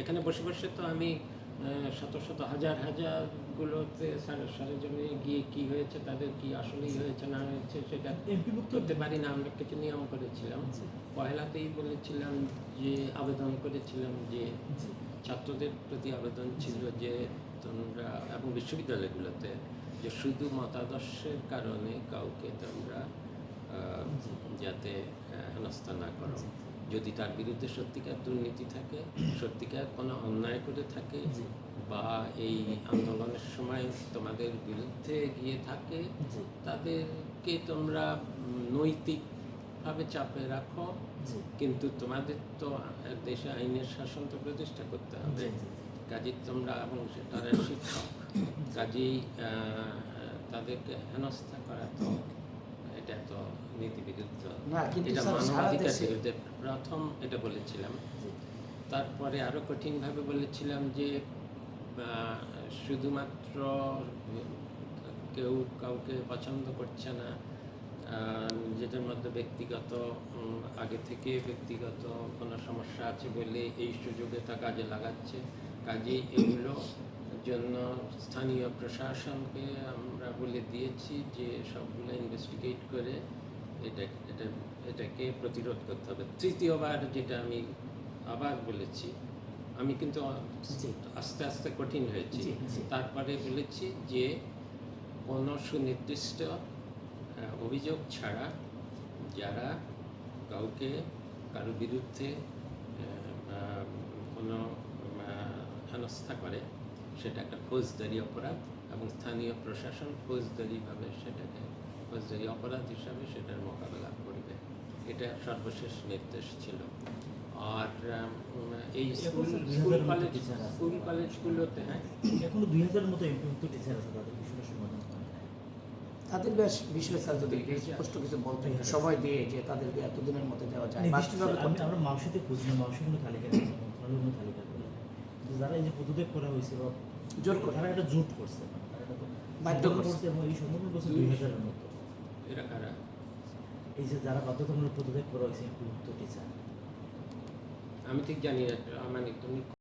এখানে বসে বসে তো আমি শত শত হাজার হাজার গুলোতে সারা সরেজমে গিয়ে কি হয়েছে তাদের কি আসলেই হয়েছে না হয়েছে সেটা করতে পারি না। আমরা কিছু নিয়ম করেছিলাম। পহেলাতেই বলেছিলাম যে আবেদন করেছিলাম যে ছাত্রদের প্রতি আবেদন ছিল যে তোমরা এবং বিশ্ববিদ্যালয়গুলোতে যে শুধু মতাদর্শের কারণে কাউকে তোমরা যাতে হেনস্থা না করো। যদি তার বিরুদ্ধে সত্যিকার দুর্নীতি থাকে সত্যিকার কোনো অন্যায় করে থাকে বা এই আন্দোলনের সময় তোমাদের বিরুদ্ধে গিয়ে থাকে তাদেরকে তোমরা নৈতিকভাবে চাপে রাখো। কিন্তু তোমাদের তো দেশে আইনের শাসন তো প্রতিষ্ঠা করতে হবে। কাজেই তোমরা এবং তারা শিক্ষক কাজেই তাদেরকে হেনস্থা করা তো এটা তো নীতি বিরুদ্ধ এটা মানবাধিকার বিরুদ্ধে প্রথম এটা বলেছিলাম। তারপরে আরও কঠিনভাবে বলেছিলাম যে শুধুমাত্র কেউ কাউকে পছন্দ করছে না নিজেদের মধ্যে ব্যক্তিগত আগে থেকে ব্যক্তিগত কোনো সমস্যা আছে বলে এই সুযোগে তা কাজে লাগাচ্ছে। কাজেই এগুলো জন্য স্থানীয় প্রশাসনকে আমরা বলে দিয়েছি যে সবগুলো ইনভেস্টিগেট করে এটা এটা এটাকে প্রতিরোধ করতে হবে। তৃতীয়বার যেটা আমি আবার বলেছি আমি কিন্তু আস্তে আস্তে কঠিন হয়েছি। তারপরে বলেছি যে কোনো সুনির্দিষ্ট অভিযোগ ছাড়া যারা কাউকে কারও বিরুদ্ধে কোনো হেনস্থা করে সেটা একটা ফৌজদারি অপরাধ এবং স্থানীয় প্রশাসন ফৌজদারিভাবে সেটাকে ফৌজদারি অপরাধ হিসাবে সেটার মোকাবেলা করবে। এটা সর্বশেষ নির্দেশ ছিল। আর এই স্কুল স্কুল কলেজ স্কুল কলেজগুলোতে হ্যাঁ এখনও দুই হাজার মতো এমপিভুক্ত টিচার আছে তাদের বিষয়টা সমাধান তাদের বেশ বিষয় স্যার যদি স্পষ্ট কিছু বলতেন সময় দিয়ে যে তাদেরকে এতদিনের মধ্যে দেওয়া যায় আমরা মাংসতে মাংস কোনো তালিকা নেই মন্ত্রণালয় কোনো তালিকা করে যারা এই যে পদত্যাগ করা হয়েছে বা জোর করে তারা একটা জোট করছে। বাধ্য করছে। এবং এই সম্পূর্ণ করছে দুই হাজারের মতো। এরা কারা? এই যে যারা বাধ্যতামূলক পদত্যাগ করা হয়েছে গুরুত্ব টিচার আমি ঠিক জানি না মানে তুমি